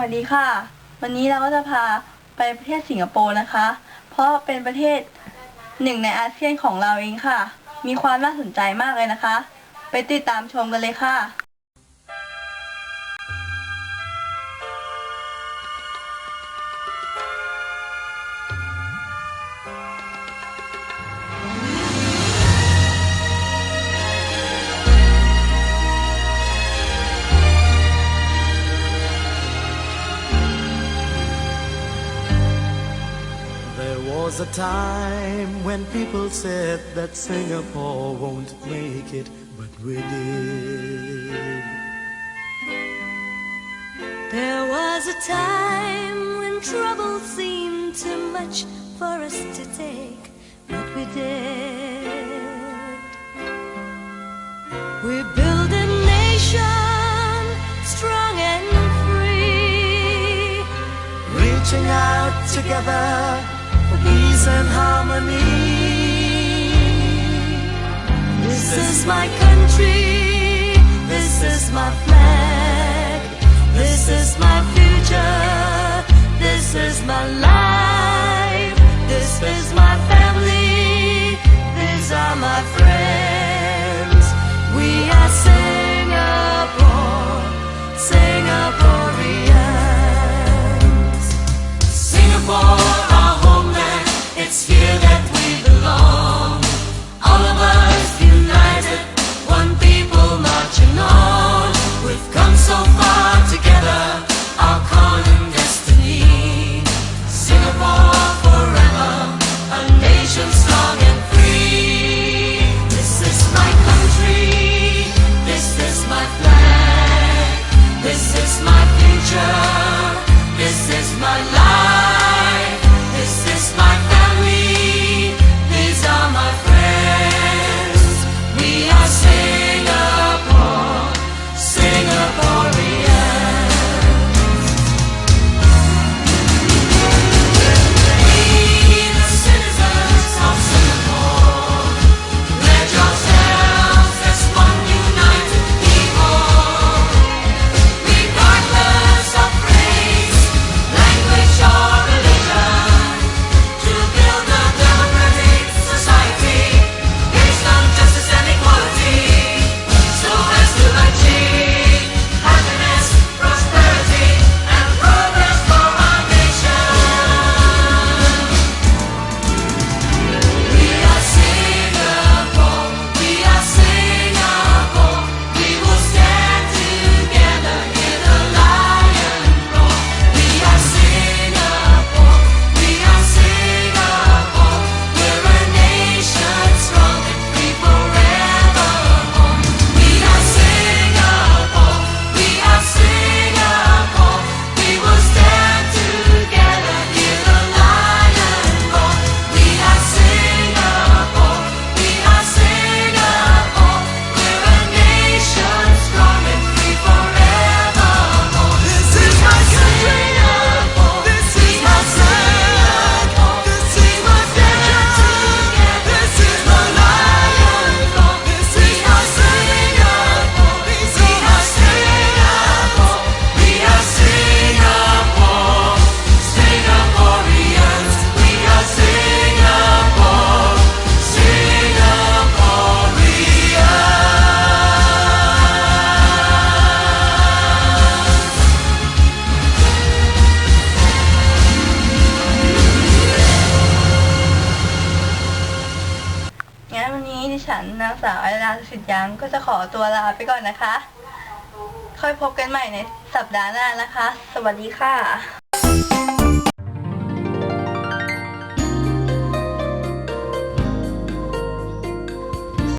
วัสดีค่ะ วันนี้เราก็จะพาไปประเทศสิงคโปร์นะคะ เพราะเป็นประเทศหนึ่งในอาเซียนของเราเองค่ะ มีความน่าสนใจมากเลยนะคะ ไปติดตามชมกันเลยค่ะ There was a time when people said that Singapore won't make it, but we did. There was a time when trouble seemed too much for us to take, but we did. We built a nation strong and free. Reaching out together peace and harmony. This is my country, this is my flag, this is my future, this is my life, my life, งั้นวันนี้ดิฉันนางสาวไอราสิทธิ์ยังก็จะขอตัวลาไปก่อนนะคะ ค่อยพบกันใหม่ในสัปดาห์หน้านะคะ สวัสดีค่ะ